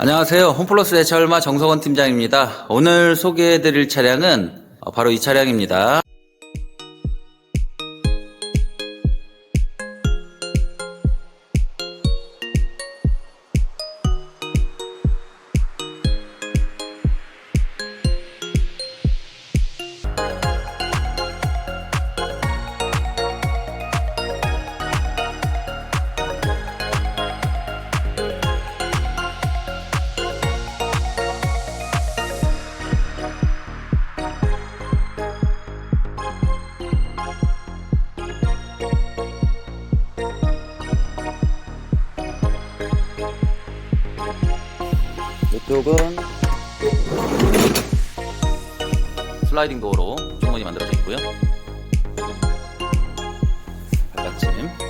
안녕하세요. 홈플러스 대차 얼마 정성원 팀장입니다. 오늘 소개해드릴 차량은 어, 바로 이 차량입니다. 이쪽은 슬라이딩 도어로 충분히 만들어져 있고요. 발받침.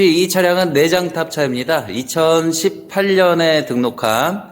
이 차량은 내장탑 차입니다. 2018년에 등록한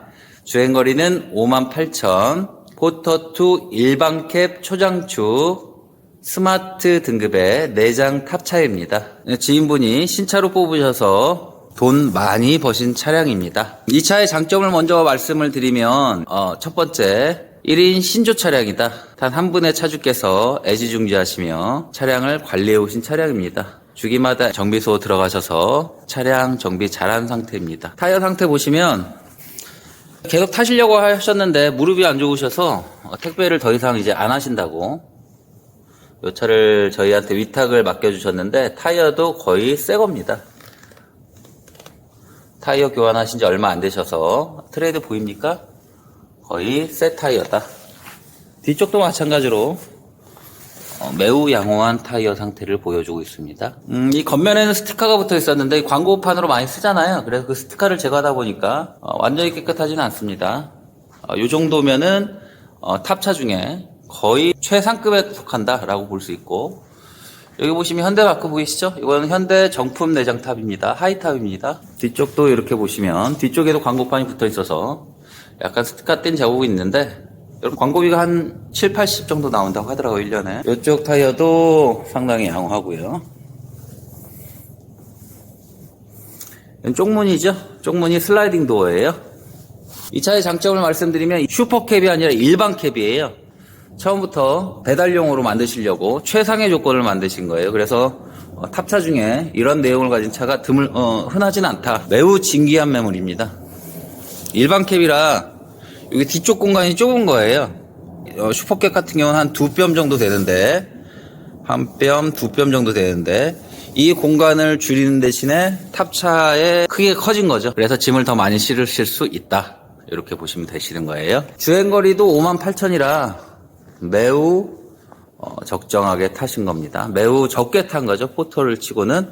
주행거리는 58,000, 포터2 일반캡 초장축 스마트 등급의 내장 탑차입니다. 지인분이 신차로 뽑으셔서 돈 많이 버신 차량입니다. 이 차의 장점을 먼저 말씀을 드리면 어, 첫 번째 1인 신조 차량이다. 단 한 분의 차주께서 애지중지하시며 차량을 관리해 오신 차량입니다. 주기마다 정비소 들어가셔서 차량 정비 잘한 상태입니다. 타이어 상태 보시면 계속 타시려고 하셨는데 무릎이 안 좋으셔서 어, 택배를 더 이상 이제 안 하신다고 이 차를 저희한테 위탁을 맡겨주셨는데 타이어도 거의 새 겁니다. 타이어 교환하신 지 얼마 안 되셔서 트레이드 보입니까? 거의 새 타이어다. 뒤쪽도 마찬가지로 어, 매우 양호한 타이어 상태를 보여주고 있습니다. 음, 이 겉면에는 스티커가 붙어 있었는데 광고판으로 많이 쓰잖아요. 그래서 그 스티커를 제거하다 보니까 어, 완전히 깨끗하지는 않습니다. 어, 이 정도면은 어, 탑차 중에 거의 최상급에 속한다라고 볼 수 있고 여기 보시면 현대 마크 보이시죠? 이거는 현대 정품 내장 탑입니다. 하이탑입니다. 뒤쪽도 이렇게 보시면 뒤쪽에도 광고판이 붙어 있어서 약간 스티커 뗀 자국이 있는데 여러분 광고비가 한 7, 80 정도 나온다고 하더라고요, 1년에. 이쪽 타이어도 상당히 양호하고요. 쪽문이죠? 쪽문이 슬라이딩 도어예요. 이 차의 장점을 말씀드리면 슈퍼캡이 아니라 일반 캡이에요. 처음부터 배달용으로 만드시려고 최상의 조건을 만드신 거예요. 그래서 어, 탑차 중에 이런 내용을 가진 차가 드물 어, 흔하진 않다. 매우 진기한 매물입니다. 일반 캡이라 여기 뒤쪽 공간이 좁은 거예요. 어, 슈퍼캡 같은 경우는 한 두 뼘 정도 되는데 한 뼘, 두 뼘 정도 되는데 이 공간을 줄이는 대신에 탑차에 크게 커진 거죠. 그래서 짐을 더 많이 실으실 수 있다. 이렇게 보시면 되시는 거예요. 주행거리도 5만 8천이라 매우 어, 적정하게 타신 겁니다. 매우 적게 탄 거죠. 포토를 치고는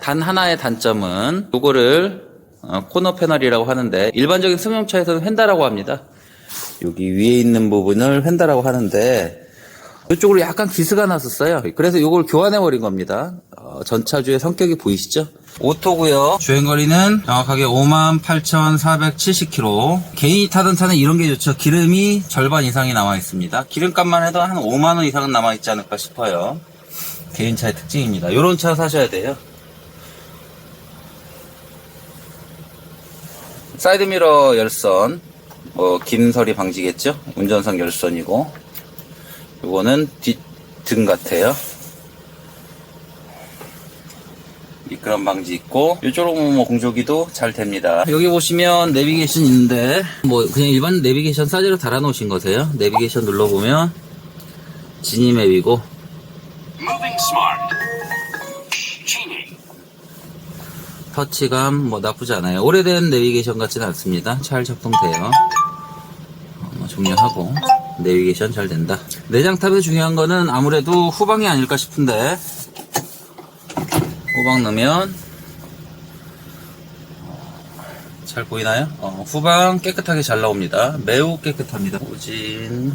단 하나의 단점은 이거를 어, 코너 패널이라고 하는데 일반적인 승용차에서는 휀다라고 합니다. 여기 위에 있는 부분을 휀다라고 하는데 이쪽으로 약간 기스가 났었어요. 그래서 이걸 교환해 버린 겁니다. 어, 전차주의 성격이 보이시죠? 오토고요. 주행거리는 정확하게 58,470km. 개인이 타던 차는 이런 게 좋죠. 기름이 절반 이상이 남아 있습니다. 기름값만 해도 한 5만 원 이상은 남아 있지 않을까 싶어요. 개인차의 특징입니다. 이런 차 사셔야 돼요. 사이드미러 열선, 뭐 긴설이 방지겠죠? 운전석 열선이고, 요거는 뒷등 같아요. 미끄럼 방지 있고, 이쪽으로 뭐 공조기도 잘 됩니다. 여기 보시면 내비게이션 있는데, 뭐 그냥 일반 내비게이션 사제로 달아 놓으신 거세요. 내비게이션 눌러보면 지니맵이고. 터치감 뭐 나쁘지 않아요. 오래된 내비게이션 같지는 않습니다. 잘 작동돼요. 어, 뭐 종료하고 내비게이션 잘 된다. 내장탑에 중요한 거는 아무래도 후방이 아닐까 싶은데 후방 넣으면 잘 보이나요? 어, 후방 깨끗하게 잘 나옵니다. 매우 깨끗합니다. 오진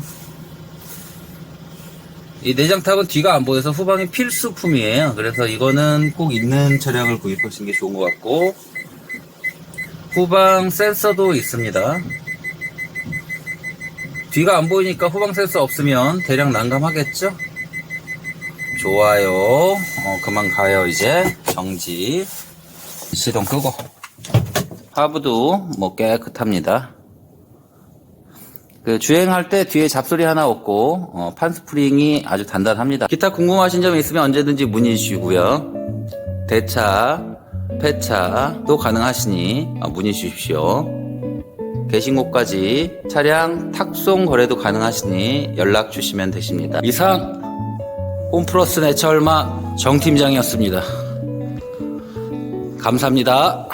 이 내장탑은 뒤가 안 보여서 후방이 필수품이에요. 그래서 이거는 꼭 있는 차량을 구입하시는 게 좋은 것 같고 후방 센서도 있습니다. 뒤가 안 보이니까 후방 센서 없으면 대략 난감하겠죠? 좋아요. 어, 그만 가요, 이제. 정지. 시동 끄고. 하부도 뭐 깨끗합니다. 그 주행할 때 뒤에 잡소리 하나 없고 어, 판스프링이 아주 단단합니다. 기타 궁금하신 점이 있으면 언제든지 문의 주시고요. 대차, 폐차도 가능하시니 어, 문의 주십시오. 계신 곳까지 차량 탁송 거래도 가능하시니 연락 주시면 되십니다. 이상 홈플러스 내차 얼마 정 팀장이었습니다. 감사합니다.